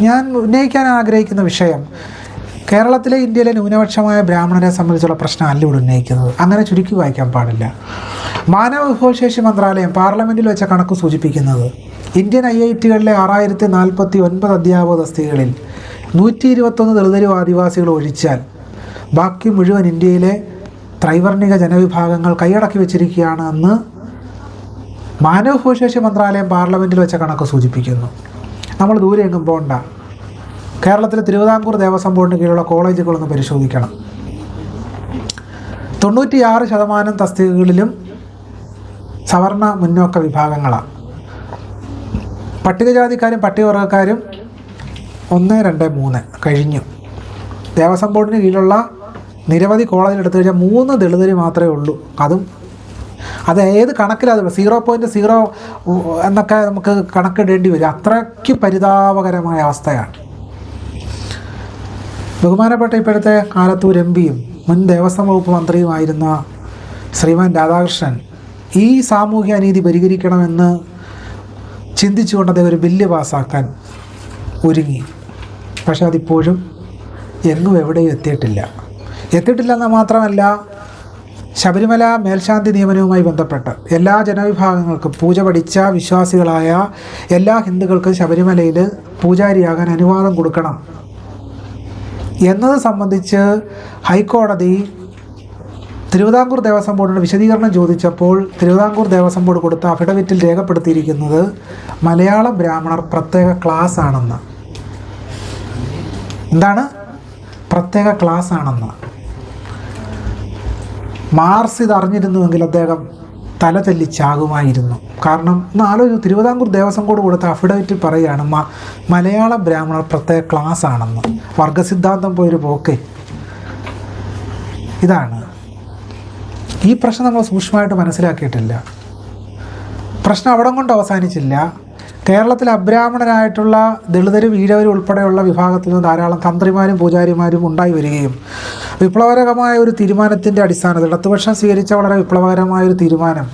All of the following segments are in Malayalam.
ഞാൻ ഉന്നയിക്കാൻ ആഗ്രഹിക്കുന്ന വിഷയം കേരളത്തിലെ ഇന്ത്യയിലെ ന്യൂനപക്ഷമായ ബ്രാഹ്മണരെ സംബന്ധിച്ചുള്ള പ്രശ്നമല്ല ഇവിടെ ഉന്നയിക്കുന്നത്. അങ്ങനെ ചുരുക്കി വായിക്കാൻ പാടില്ല. മാനവ വിഭവശേഷി മന്ത്രാലയം പാർലമെന്റിൽ വെച്ച കണക്ക് സൂചിപ്പിക്കുന്നത് ഇന്ത്യൻ ഐ ഐ ടികളിലെ ആറായിരത്തി നാൽപ്പത്തി ഒൻപത് അധ്യാപക തസ്തികകളിൽ നൂറ്റി ഇരുപത്തൊന്ന് ദളിതരും ആദിവാസികൾ ഒഴിച്ചാൽ ബാക്കി മുഴുവൻ ഇന്ത്യയിലെ ത്രൈവർണിക ജനവിഭാഗങ്ങൾ കൈയടക്കി വെച്ചിരിക്കുകയാണ് എന്ന് മാനവ വിഭവശേഷി മന്ത്രാലയം പാർലമെന്റിൽ വെച്ച കണക്ക് സൂചിപ്പിക്കുന്നു. നമ്മൾ ദൂരെ എങ്ങും പോകണ്ട കേരളത്തിലെ തിരുവിതാംകൂർ ദേവസ്വം ബോർഡിന് കീഴിലുള്ള കോളേജുകളൊന്ന് പരിശോധിക്കണം. തൊണ്ണൂറ്റിയാറ് ശതമാനം തസ്തികകളിലും സവർണ മുന്നോക്ക വിഭാഗങ്ങളാണ്. പട്ടികജാതിക്കാരും പട്ടികവർഗക്കാരും ഒന്ന് രണ്ട് മൂന്ന് കഴിഞ്ഞു. ദേവസ്വം ബോർഡിന് കീഴിലുള്ള നിരവധി കോളേജിൽ എടുത്തു കഴിഞ്ഞാൽ മൂന്ന് ദളിതർ മാത്രമേ ഉള്ളൂ. അതും അത് ഏത് കണക്കിലാണ് സീറോ പോയിന്റ് സീറോ എന്നൊക്കെ നമുക്ക് കണക്കിടേണ്ടി വരും. അത്രയ്ക്ക് പരിതാപകരമായ അവസ്ഥയാണ്. ബഹുമാനപ്പെട്ട ഇപ്പോഴത്തെ ആലത്തൂർ എം പിയും മുൻ ദേവസ്വം വകുപ്പ് മന്ത്രിയുമായിരുന്ന ശ്രീമാൻ രാധാകൃഷ്ണൻ ഈ സാമൂഹ്യ അനീതി പരിഹരിക്കണമെന്ന് ചിന്തിച്ചുകൊണ്ട് അദ്ദേഹം ഒരു ബില്ല് പാസ്സാക്കാൻ ഒരുങ്ങി. പക്ഷെ അതിപ്പോഴും എങ്ങും എവിടെയും എത്തിയിട്ടില്ല. എത്തിയിട്ടില്ലെന്ന് മാത്രമല്ല ശബരിമല മേൽശാന്തി നിയമനവുമായി ബന്ധപ്പെട്ട് എല്ലാ ജനവിഭാഗങ്ങൾക്കും പൂജ പഠിച്ച വിശ്വാസികളായ എല്ലാ ഹിന്ദുക്കൾക്കും ശബരിമലയിൽ പൂജാരിയാകാൻ അനുവാദം കൊടുക്കണം. എന്നത് സംബന്ധിച്ച് ഹൈക്കോടതി തിരുവിതാംകൂർ ദേവസ്വം ബോർഡിന് വിശദീകരണം ചോദിച്ചപ്പോൾ തിരുവിതാംകൂർ ദേവസ്വം ബോർഡ് കൊടുത്ത അഫിഡവിറ്റിൽ രേഖപ്പെടുത്തിയിരിക്കുന്നത് മലയാള ബ്രാഹ്മണർ പ്രത്യേക ക്ലാസ് ആണെന്ന്. എന്താണ്? പ്രത്യേക ക്ലാസ് ആണെന്ന്. മാർസ് ഇത് അറിഞ്ഞിരുന്നുവെങ്കിൽ അദ്ദേഹം തല തെല്ലിച്ചാകുമായിരുന്നു. കാരണം ഒന്ന് ആലോചിച്ചു തിരുവിതാംകൂർ ദേവസ്വം കോഡ് കൊടുത്ത അഫിഡവിറ്റിൽ പറയുകയാണ് മ മലയാള ബ്രാഹ്മണർ പ്രത്യേക ക്ലാസ് ആണെന്ന്. വർഗസിദ്ധാന്തം പോയൊരു പോക്ക്. ഇതാണ്. ഈ പ്രശ്നം നമ്മൾ സൂക്ഷ്മമായിട്ട് മനസ്സിലാക്കിയിട്ടില്ല. പ്രശ്നം അവിടം കൊണ്ട് അവസാനിച്ചില്ല. കേരളത്തിൽ അബ്രാഹ്മണരായിട്ടുള്ള ദളിതരും ഈഴവരും ഉൾപ്പെടെയുള്ള വിഭാഗത്തിൽ നിന്ന് ധാരാളം തന്ത്രിമാരും പൂജാരിമാരും ഉണ്ടായി വരികയും വിപ്ലവകരമായ ഒരു തീരുമാനത്തിന്റെ അടിസ്ഥാനത്തിൽ ഇടതുപക്ഷം സ്വീകരിച്ച വളരെ വിപ്ലവകരമായ ഒരു തീരുമാനം.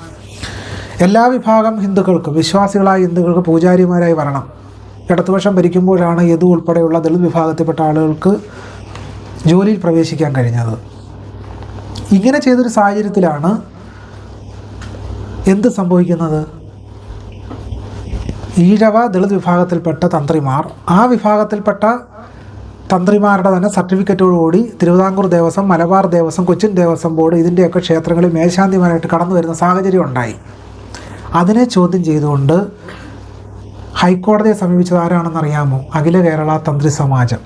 എല്ലാ വിഭാഗം ഹിന്ദുക്കൾക്കും വിശ്വാസികളായ ഹിന്ദുക്കൾക്ക് പൂജാരിമാരായി വരണം. ഇടതുപക്ഷം ഭരിക്കുമ്പോഴാണ് യദു ഉൾപ്പെടെയുള്ള ദളിത് വിഭാഗത്തിൽപ്പെട്ട ആളുകൾക്ക് ജോലിയിൽ പ്രവേശിക്കാൻ കഴിഞ്ഞത്. ഇങ്ങനെ ചെയ്തൊരു സാഹചര്യത്തിലാണ് എന്ത് സംഭവിക്കുന്നത്? ഈഴവ ദളിത് വിഭാഗത്തിൽപ്പെട്ട തന്ത്രിമാർ ആ വിഭാഗത്തിൽപ്പെട്ട തന്ത്രിമാരുടെ തന്നെ സർട്ടിഫിക്കറ്റോടുകൂടി തിരുവിതാംകൂർ ദേവസ്വം മലബാർ ദേവസ്വം കൊച്ചിൻ ദേവസ്വം ബോർഡ് ഇതിന്റെയൊക്കെ ക്ഷേത്രങ്ങളിൽ മേൽശാന്തിമാരായിട്ട് കടന്നു വരുന്ന സാഹചര്യം ഉണ്ടായി. അതിനെ ചോദ്യം ചെയ്തുകൊണ്ട് ഹൈക്കോടതിയെ സമീപിച്ചത് ആരാണെന്നറിയാമോ അഖില കേരള തന്ത്രി സമാജം.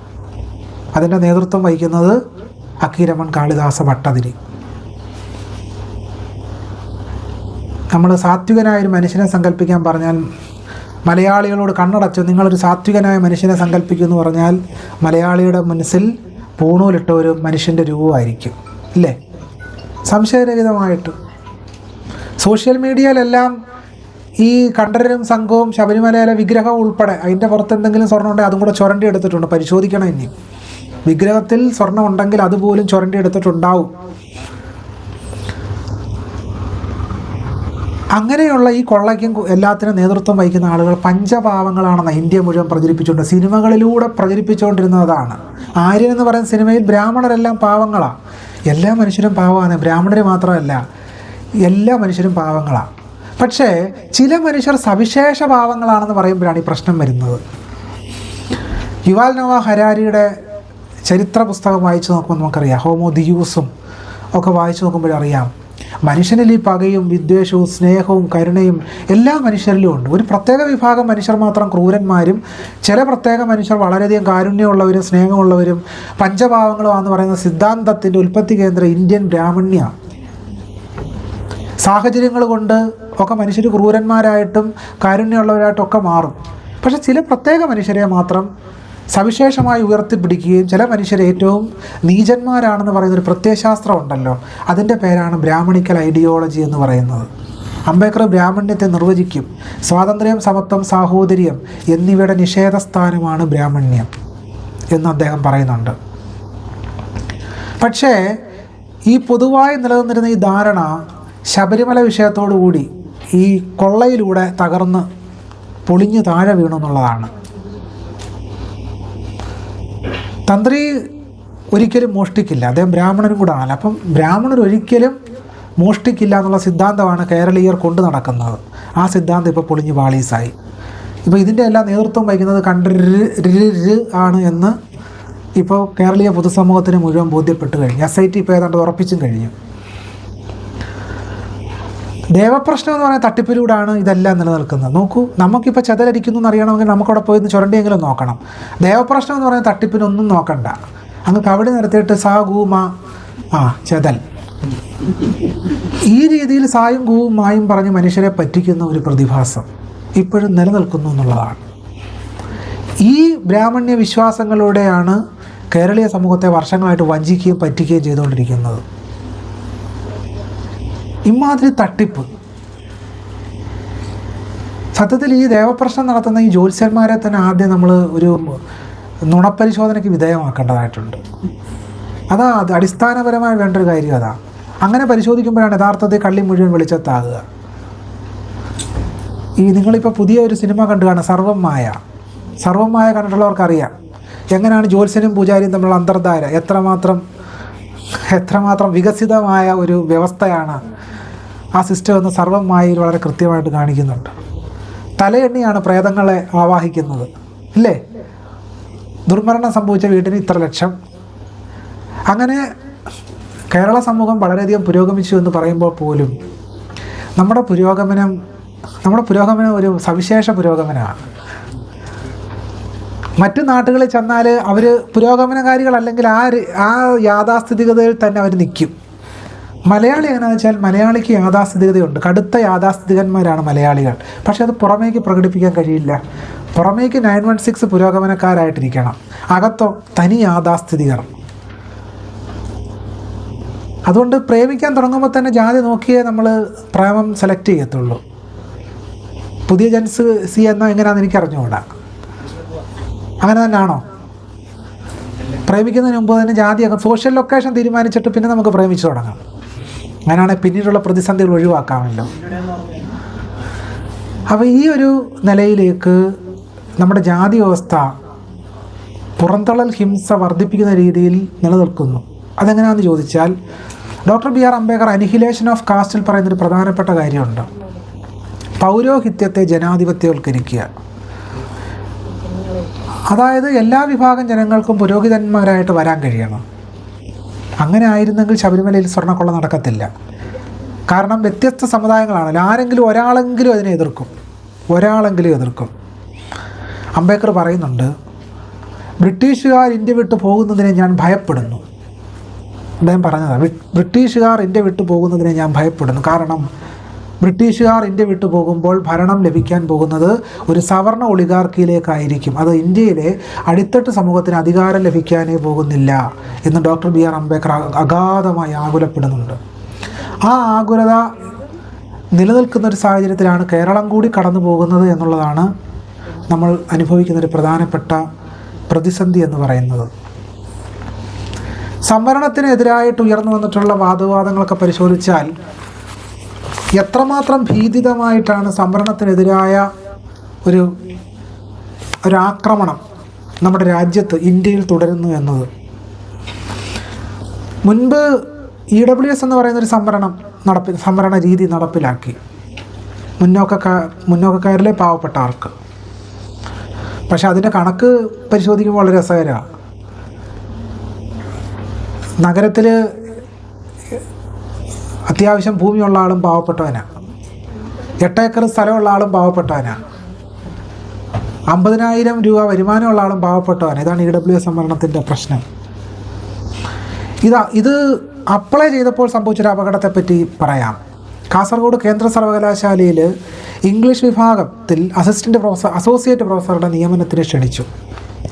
അതിന്റെ നേതൃത്വം വഹിക്കുന്നത് അക്കീരമൺ കാളിദാസ ഭട്ടതിരി. നമ്മൾ സാത്വികനായ ഒരു മനുഷ്യനെ സങ്കല്പിക്കാൻ പറഞ്ഞാൽ മലയാളികളോട് കണ്ണടച്ച് നിങ്ങളൊരു സാത്വികനായ മനുഷ്യനെ സങ്കല്പിക്കും എന്ന് പറഞ്ഞാൽ മലയാളിയുടെ മനസ്സിൽ പൂണൂലിട്ട ഒരു മനുഷ്യന്റെ രൂപമായിരിക്കും. ഇല്ലേ? സംശയരഹിതമായിട്ട്. സോഷ്യൽ മീഡിയയിലെല്ലാം ഈ കണ്ഠരരും സംഘവും ശബരിമലയിലെ വിഗ്രഹം ഉൾപ്പെടെ അതിന്റെ പുറത്ത് എന്തെങ്കിലും സ്വർണം ഉണ്ടെങ്കിൽ അതും കൂടെ ചുരണ്ടി എടുത്തിട്ടുണ്ട്. പരിശോധിക്കണം ഇനി. വിഗ്രഹത്തിൽ സ്വർണം ഉണ്ടെങ്കിൽ അതുപോലും ചുരണ്ടി എടുത്തിട്ടുണ്ടാവും. അങ്ങനെയുള്ള ഈ കൊള്ളയ്ക്കും എല്ലാത്തിനും നേതൃത്വം വഹിക്കുന്ന ആളുകൾ പഞ്ചഭാവങ്ങളാണെന്ന് ഇന്ത്യ മുഴുവൻ പ്രചരിപ്പിച്ചുകൊണ്ട് സിനിമകളിലൂടെ പ്രചരിപ്പിച്ചുകൊണ്ടിരുന്നതാണ്. ആര്യൻ എന്ന് പറയുന്ന സിനിമയിൽ ബ്രാഹ്മണരെല്ലാം പാവങ്ങളാണ് എല്ലാ മനുഷ്യരും പാവമാണ്. ബ്രാഹ്മണർ മാത്രമല്ല എല്ലാ മനുഷ്യരും പാവങ്ങളാണ് പക്ഷേ ചില മനുഷ്യർ സവിശേഷ പാവങ്ങളാണെന്ന് പറയുമ്പോഴാണ് ഈ പ്രശ്നം വരുന്നത്. യുവാൽ നവ ഹരാരിയുടെ ചരിത്ര പുസ്തകം വായിച്ചു നോക്കുമ്പോൾ നമുക്കറിയാം. ഹോമോ ദിയൂസും ഒക്കെ വായിച്ചു നോക്കുമ്പോഴറിയാം. മനുഷ്യനിൽ ഈ പകയും വിദ്വേഷവും സ്നേഹവും കരുണയും എല്ലാ മനുഷ്യരിലും ഉണ്ട്. ഒരു പ്രത്യേക വിഭാഗം മനുഷ്യർ മാത്രം ക്രൂരന്മാരും ചില പ്രത്യേക മനുഷ്യർ വളരെയധികം കാരുണ്യമുള്ളവരും സ്നേഹമുള്ളവരും പഞ്ചഭാവങ്ങളുമാണെന്ന് പറയുന്ന സിദ്ധാന്തത്തിന്റെ ഉൽപ്പത്തി കേന്ദ്രം ഇന്ത്യൻ ബ്രാഹ്മണ്യ. സാഹചര്യങ്ങൾ കൊണ്ട് ഒക്കെ മനുഷ്യർ ക്രൂരന്മാരായിട്ടും കാരുണ്യമുള്ളവരായിട്ടും ഒക്കെ മാറും. പക്ഷെ ചില പ്രത്യേക മനുഷ്യരെ മാത്രം സവിശേഷമായി ഉയർത്തിപ്പിടിക്കുകയും ചില മനുഷ്യർ ഏറ്റവും നീചന്മാരാണെന്ന് പറയുന്ന ഒരു പ്രത്യയശാസ്ത്രം ഉണ്ടല്ലോ അതിന്റെ പേരാണ് ബ്രാഹ്മണിക്കൽ ഐഡിയോളജി എന്ന് പറയുന്നത്. അംബേദ്കർ ബ്രാഹ്മണ്യത്തെ നിർവചിക്കും. സ്വാതന്ത്ര്യം സമത്വം സാഹോദര്യം എന്നിവയുടെ നിഷേധസ്ഥാനമാണ് ബ്രാഹ്മണ്യം എന്ന് അദ്ദേഹം പറയുന്നുണ്ട്. പക്ഷേ ഈ പൊതുവായി നിലനിന്നിരുന്ന ഈ ധാരണ ശബരിമല വിഷയത്തോടു കൂടി ഈ കൊള്ളയിലൂടെ തകർന്ന് പൊളിഞ്ഞു താഴെ വീണു എന്നുള്ളതാണ് തന്ത്രി ഒരിക്കലും മോഷ്ടിക്കില്ല. അദ്ദേഹം ബ്രാഹ്മണനും കൂടെ ആണല്ലോ അപ്പം ബ്രാഹ്മണർ ഒരിക്കലും മോഷ്ടിക്കില്ല എന്നുള്ള സിദ്ധാന്തമാണ് കേരളീയർ കൊണ്ടു നടക്കുന്നത്. ആ സിദ്ധാന്തം ഇപ്പോൾ പൊളിഞ്ഞ് വാളീസായി. ഇപ്പോൾ ഇതിന്റെ എല്ലാ നേതൃത്വം വഹിക്കുന്നത് കണ്ടര് ആണ് എന്ന് ഇപ്പോൾ കേരളീയ പൊതുസമൂഹത്തിന് മുഴുവൻ ബോധ്യപ്പെട്ട് കഴിഞ്ഞു. എസ് ഐ ടി ഇപ്പോൾ ഏതാണ്ട് ഉറപ്പിച്ചും കഴിഞ്ഞു. ദേവപ്രശ്നം എന്ന് പറയുന്ന തട്ടിപ്പിലൂടെയാണ് ഇതെല്ലാം നിലനിൽക്കുന്നത്. നോക്കൂ നമുക്കിപ്പോൾ ചെതലരിക്കുന്നു എന്നറിയണമെങ്കിൽ നമുക്കവിടെ പോയി ചുരണ്ടിയെങ്കിലും നോക്കണം. ദേവപ്രശ്നം എന്ന് പറയുന്ന തട്ടിപ്പിനൊന്നും നോക്കണ്ട. അങ്ങ് കവടി നിർത്തിയിട്ട് സാ ഗൂമ ആ ചെതൽ. ഈ രീതിയിൽ സായും ഗൂവും പറഞ്ഞ് മനുഷ്യരെ പറ്റിക്കുന്ന ഒരു പ്രതിഭാസം ഇപ്പോഴും നിലനിൽക്കുന്നു എന്നുള്ളതാണ്. ഈ ബ്രാഹ്മണ്യ വിശ്വാസങ്ങളോടെയാണ് കേരളീയ സമൂഹത്തെ വർഷങ്ങളായിട്ട് വഞ്ചിക്കുകയും പറ്റിക്കുകയും ചെയ്തുകൊണ്ടിരിക്കുന്നത്. ഇമാതിരി തട്ടിപ്പ്. സത്യത്തിൽ ഈ ദേവപ്രശ്നം നടത്തുന്ന ഈ ജ്യോത്സ്യന്മാരെ തന്നെ ആദ്യം നമ്മൾ ഒരു നുണപരിശോധനയ്ക്ക് വിധേയമാക്കേണ്ടതായിട്ടുണ്ട്. അതാ അടിസ്ഥാനപരമായി വേണ്ട ഒരു കാര്യം അതാ. അങ്ങനെ പരിശോധിക്കുമ്പോഴാണ് യഥാർത്ഥത്തിൽ കള്ളി മുഴുവൻ വെളിച്ചത്താകുക. ഈ നിങ്ങളിപ്പോൾ പുതിയ ഒരു സിനിമ കണ്ടു കാണുക സർവമായ സർവമായ കണ്ടിട്ടുള്ളവർക്കറിയാം. എങ്ങനെയാണ് ജ്യോത്സ്യനും പൂജാരിയും തമ്മിലുള്ള അന്തർധാര? എത്രമാത്രം എത്രമാത്രം വികസിതമായ ഒരു വ്യവസ്ഥയാണ് ആ സിസ്റ്റം എന്ന് സർവം മായയിൽ വളരെ കൃത്യമായിട്ട് കാണിക്കുന്നുണ്ട്. തലയെണ്ണിയാണ് പ്രേതങ്ങളെ ആവാഹിക്കുന്നത്. ഇല്ലേ? ദുർമരണം സംഭവിച്ച വീട്ടിന് ഇത്ര ലക്ഷം. അങ്ങനെ കേരള സമൂഹം വളരെയധികം പുരോഗമിച്ചു എന്ന് പറയുമ്പോൾ പോലും നമ്മുടെ പുരോഗമനം നമ്മുടെ പുരോഗമനം ഒരു സവിശേഷ പുരോഗമനമാണ്. മറ്റു നാട്ടുകളിൽ ചെന്നാൽ അവർ പുരോഗമനകാരികളല്ലെങ്കിൽ ആ ആ യാഥാസ്ഥിതികതയിൽ തന്നെ അവർ നിൽക്കും. മലയാളി എങ്ങനെയാണെന്ന് വെച്ചാൽ മലയാളിക്ക് യാഥാസ്ഥിതികതയുണ്ട്. കടുത്ത യാഥാസ്ഥിതികന്മാരാണ് മലയാളികൾ. പക്ഷേ അത് പുറമേക്ക് പ്രകടിപ്പിക്കാൻ കഴിയില്ല. പുറമേക്ക് നയൻ വൺ സിക്സ് പുരോഗമനക്കാരായിട്ടിരിക്കണം. അകത്തോ തനി യാഥാസ്ഥിതികർ. അതുകൊണ്ട് പ്രേമിക്കാൻ തുടങ്ങുമ്പോൾ തന്നെ ജാതി നോക്കിയേ നമ്മൾ പ്രേമം സെലക്ട് ചെയ്യത്തുള്ളൂ. പുതിയ ജൻസ് സി എന്നോ എങ്ങനെയാണെന്ന് എനിക്ക് അറിഞ്ഞുകൂടാ അങ്ങനെ തന്നെയാണോ പ്രേമിക്കുന്നതിന് മുമ്പ് തന്നെ ജാതിയൊക്കെ സോഷ്യൽ ലൊക്കേഷൻ തീരുമാനിച്ചിട്ട് പിന്നെ നമുക്ക് പ്രേമിച്ചു തുടങ്ങാം. അങ്ങനെയാണെങ്കിൽ പിന്നീടുള്ള പ്രതിസന്ധികൾ ഒഴിവാക്കാമല്ലോ. അപ്പോൾ ഈ ഒരു നിലയിലേക്ക് നമ്മുടെ ജാതി വ്യവസ്ഥ പുറന്തള്ളൽ ഹിംസ വർദ്ധിപ്പിക്കുന്ന രീതിയിൽ നിലനിൽക്കുന്നു. അതെങ്ങനെയാണെന്ന് ചോദിച്ചാൽ doctor B R Ambedkar annihilation of കാസ്റ്റിൽ പറയുന്നൊരു പ്രധാനപ്പെട്ട കാര്യമുണ്ട്. പൗരോഹിത്യത്തെ ജനാധിപത്യവൽക്കരിക്കുക. അതായത് എല്ലാ വിഭാഗം ജനങ്ങൾക്കും പുരോഹിതന്മാരായിട്ട് വരാൻ കഴിയണം. അങ്ങനെ ആയിരുന്നെങ്കിൽ ശബരിമലയിൽ സ്വർണക്കൊള്ള നടക്കത്തില്ല. കാരണം വ്യത്യസ്ത സമുദായങ്ങളാണല്ലോ. ആരെങ്കിലും ഒരാളെങ്കിലും അതിനെ എതിർക്കും. ഒരാളെങ്കിലും എതിർക്കും. അംബേദ്കർ പറയുന്നുണ്ട് ബ്രിട്ടീഷുകാർ ഇന്ത്യ വിട്ടു പോകുന്നതിനെ ഞാൻ ഭയപ്പെടുന്നു. അദ്ദേഹം പറഞ്ഞതാണ് ബ്രിട്ടീഷുകാർ ഇന്ത്യ വിട്ടു പോകുന്നതിനെ ഞാൻ ഭയപ്പെടുന്നു. കാരണം ബ്രിട്ടീഷുകാർ ഇന്ത്യ വിട്ടു പോകുമ്പോൾ ഭരണം ലഭിക്കാൻ പോകുന്നത് ഒരു സവർണ ഒളിഗാർക്കിയിലേക്കായിരിക്കും അത് ഇന്ത്യയിലെ അടിത്തട്ട് സമൂഹത്തിന് അധികാരം ലഭിക്കാനേ പോകുന്നില്ല എന്ന് ഡോക്ടർ ബി ആർ അംബേദ്കർ അഗാധമായി ആകുലപ്പെടുന്നുണ്ട്. ആ ആകുലത നിലനിൽക്കുന്ന ഒരു സാഹചര്യത്തിലാണ് കേരളം കൂടി കടന്നു പോകുന്നത് എന്നുള്ളതാണ് നമ്മൾ അനുഭവിക്കുന്ന ഒരു പ്രധാനപ്പെട്ട പ്രതിസന്ധി എന്ന് പറയുന്നത്. സംവരണത്തിനെതിരായിട്ട് ഉയർന്നു വന്നിട്ടുള്ള വാദവാദങ്ങളൊക്കെ പരിശോധിച്ചാൽ എത്രമാത്രം ഭീതിതമായിട്ടാണ് സംവരണത്തിനെതിരായ ഒരു ഒരാക്രമണം നമ്മുടെ രാജ്യത്ത് ഇന്ത്യയിൽ തുടരുന്നു എന്നത്? മുൻപ് ഇ ഡബ്ല്യു എസ് എന്ന് പറയുന്ന ഒരു സംവരണം നടപ്പി സംവരണ രീതി നടപ്പിലാക്കി. മുന്നോക്ക മുന്നോക്കക്കാരിലെ പാവപ്പെട്ട ആൾക്ക്. പക്ഷെ അതിന്റെ കണക്ക് പരിശോധിക്കുമ്പോൾ വളരെ രസകരമാണ് നഗരത്തിൽ അത്യാവശ്യം ഭൂമിയുള്ള ആളും പാവപ്പെട്ടവനാണ് എട്ടേക്കർ സ്ഥലമുള്ള ആളും പാവപ്പെട്ടവനാണ് അമ്പതിനായിരം രൂപ വരുമാനമുള്ള ആളും പാവപ്പെട്ടവനാണ് ഇതാണ് ഇ ഡബ്ല്യു എസ് സംവരണത്തിന്റെ പ്രശ്നം. ഇതാ ഇത് അപ്ലൈ ചെയ്തപ്പോൾ സംഭവിച്ചൊരു അപകടത്തെപ്പറ്റി പറയാം. കാസർഗോഡ് കേന്ദ്ര സർവകലാശാലയിൽ ഇംഗ്ലീഷ് വിഭാഗത്തിൽ അസിസ്റ്റന്റ് പ്രൊഫസർ അസോസിയേറ്റ് പ്രൊഫസറുടെ നിയമനത്തിന് ക്ഷണിച്ചു.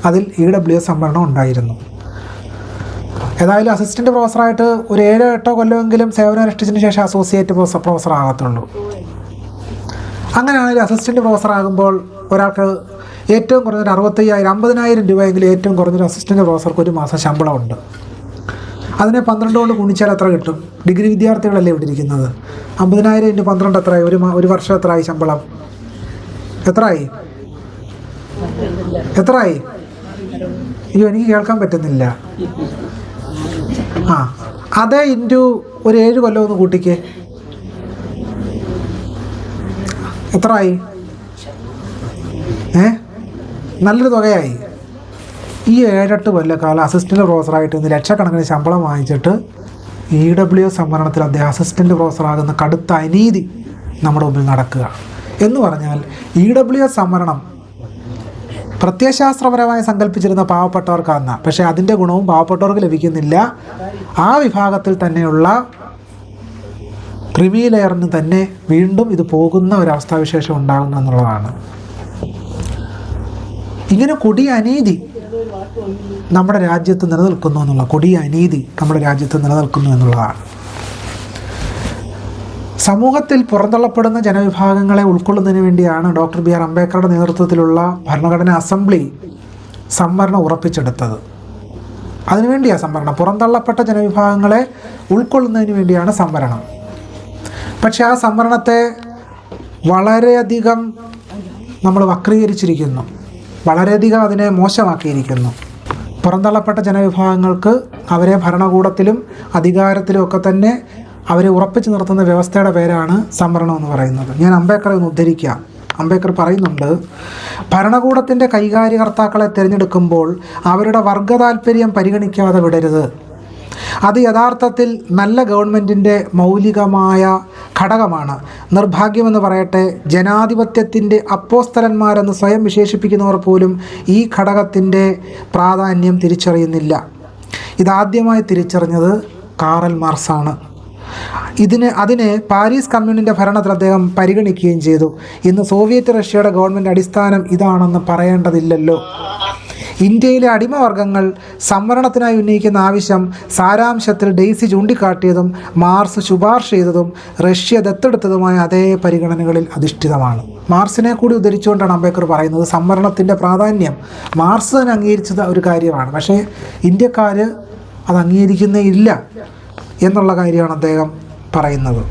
അതിൽ ഇ ഡബ്ല്യു എസ് സംവരണം ഉണ്ടായിരുന്നു. ഏതായാലും അസിസ്റ്റന്റ് പ്രൊഫസറായിട്ട് ഒരു ഏഴോ എട്ടോ കൊല്ലമെങ്കിലും സേവനം അനുഷ്ഠിച്ചതിന് ശേഷം അസോസിയേറ്റ് പ്രൊഫസർ പ്രൊഫസർ ആകത്തുള്ളൂ. അങ്ങനെയാണെങ്കിൽ അസിസ്റ്റന്റ് പ്രൊഫസർ ആകുമ്പോൾ ഒരാൾക്ക് ഏറ്റവും കുറഞ്ഞൊരു അറുപത്തയ്യായിരം അമ്പതിനായിരം രൂപയെങ്കിലും ഏറ്റവും കുറഞ്ഞൊരു അസിസ്റ്റന്റ് പ്രൊഫസർക്ക് ഒരു മാസം ശമ്പളമുണ്ട്. അതിനെ പന്ത്രണ്ട് കൊണ്ട് ഗുണിച്ചാൽ എത്ര കിട്ടും? ഡിഗ്രി വിദ്യാർത്ഥികളല്ലേ ഇവിടെ ഇരിക്കുന്നത്? അമ്പതിനായിരം ഇന്റു പന്ത്രണ്ട് എത്രയായി? ഒരു ഒരു വർഷം എത്രയായി ശമ്പളം? എത്രയായി? എത്രയായി? അയ്യോ എനിക്ക് കേൾക്കാൻ പറ്റുന്നില്ല. ആ അതേ ഇന്റു ഒരു ഏഴ് കൊല്ലം ഒന്ന് കൂട്ടിക്കേ. എത്ര ആയി ഏ? നല്ലൊരു തുകയായി. ഈ ഏഴെട്ട് കൊല്ലക്കാലം അസിസ്റ്റന്റ് പ്രൊഫസറായിട്ട് ഇന്ന് ലക്ഷക്കണക്കിന് ശമ്പളം വാങ്ങിച്ചിട്ട് ഇ ഡബ്ല്യു എസ് സംവരണത്തിൽ അദ്ദേഹം അസിസ്റ്റന്റ് പ്രൊഫസറാകുന്ന കടുത്ത അനീതി നമ്മുടെ മുമ്പിൽ നടക്കുക. എന്ന് പറഞ്ഞാൽ ഇ ഡബ്ല്യു എസ് സംവരണം പ്രത്യയശാസ്ത്രപരമായി സങ്കല്പിച്ചിരുന്ന പാവപ്പെട്ടവർക്കാന്ന പക്ഷേ അതിന്റെ ഗുണവും പാവപ്പെട്ടവർക്ക് ലഭിക്കുന്നില്ല. ആ വിഭാഗത്തിൽ തന്നെയുള്ള ക്രിമി ലെയറിന് തന്നെ വീണ്ടും ഇത് പോകുന്ന ഒരവസ്ഥാവിശേഷം ഉണ്ടാകുന്നു എന്നുള്ളതാണ്. ഇങ്ങനെ കൊടിയ അനീതി നമ്മുടെ രാജ്യത്ത് നിലനിൽക്കുന്നു എന്നുള്ള കൊടിയ അനീതി നമ്മുടെ രാജ്യത്ത് നിലനിൽക്കുന്നു എന്നുള്ളതാണ്. സമൂഹത്തിൽ പുറന്തള്ളപ്പെടുന്ന ജനവിഭാഗങ്ങളെ ഉൾക്കൊള്ളുന്നതിന് വേണ്ടിയാണ് ഡോക്ടർ ബി ആർ അംബേദ്കറുടെ നേതൃത്വത്തിലുള്ള ഭരണഘടനാ അസംബ്ലി സംവരണം ഉറപ്പിച്ചെടുത്തത്. അതിനുവേണ്ടിയാണ് സംവരണം. പുറന്തള്ളപ്പെട്ട ജനവിഭാഗങ്ങളെ ഉൾക്കൊള്ളുന്നതിന് വേണ്ടിയാണ് സംവരണം. പക്ഷേ ആ സംവരണത്തെ വളരെയധികം നമ്മൾ വക്രീകരിച്ചിരിക്കുന്നു. വളരെയധികം അതിനെ മോശമാക്കിയിരിക്കുന്നു. പുറന്തള്ളപ്പെട്ട ജനവിഭാഗങ്ങൾക്ക് അവരെ ഭരണകൂടത്തിലും അധികാരത്തിലും ഒക്കെ തന്നെ അവരെ ഉറപ്പിച്ചു നിർത്തുന്ന വ്യവസ്ഥയുടെ പേരാണ് സംവരണം എന്ന് പറയുന്നത്. ഞാൻ അംബേദ്കറെ ഒന്ന് ഉദ്ധരിക്കാം. അംബേദ്കർ പറയുന്നുണ്ട് ഭരണകൂടത്തിന്റെ കൈകാര്യകർത്താക്കളെ തിരഞ്ഞെടുക്കുമ്പോൾ അവരുടെ വർഗ താല്പര്യം പരിഗണിക്കാതെ വിടരുത്. അത് യഥാർത്ഥത്തിൽ നല്ല ഗവൺമെന്റിന്റെ മൗലികമായ ഘടകമാണ്. നിർഭാഗ്യമെന്ന് പറയട്ടെ ജനാധിപത്യത്തിന്റെ അപ്പോസ്തലന്മാരെന്ന് സ്വയം വിശേഷിപ്പിക്കുന്നവർ പോലും ഈ ഘടകത്തിന്റെ പ്രാധാന്യം തിരിച്ചറിയുന്നില്ല. ഇതാദ്യമായി തിരിച്ചറിഞ്ഞത് കാറൽ മാർസാണ് ഇതിന് അതിനെ പാരീസ് കമ്മ്യൂണിന്റെ ഭരണത്തിൽ അദ്ദേഹം പരിഗണിക്കുകയും ചെയ്തു. ഇന്ന് സോവിയറ്റ് റഷ്യയുടെ ഗവൺമെന്റ് അടിസ്ഥാനം ഇതാണെന്ന് പറയേണ്ടതില്ലല്ലോ. ഇന്ത്യയിലെ അടിമവർഗങ്ങൾ സംവരണത്തിനായി ഉന്നയിക്കുന്ന ആവശ്യം സാരാംശത്തിൽ ഡെയ്സി ചൂണ്ടിക്കാട്ടിയതും മാർസ് ശുപാർശ ചെയ്തതും റഷ്യ ദത്തെടുത്തതുമായ അതേ പരിഗണനകളിൽ അധിഷ്ഠിതമാണ്. മാർസിനെ കൂടി ഉദ്ധരിച്ചുകൊണ്ടാണ് അംബേദ്കർ പറയുന്നത് സംവരണത്തിന്റെ പ്രാധാന്യം. മാർസ് തന്നെ അംഗീകരിച്ചത് ഒരു കാര്യമാണ്. പക്ഷേ ഇന്ത്യക്കാർ അത് അംഗീകരിക്കുന്നേ ഇല്ല. എന്നുള്ള കാര്യമാണ് അദ്ദേഹം പറയുന്നത്.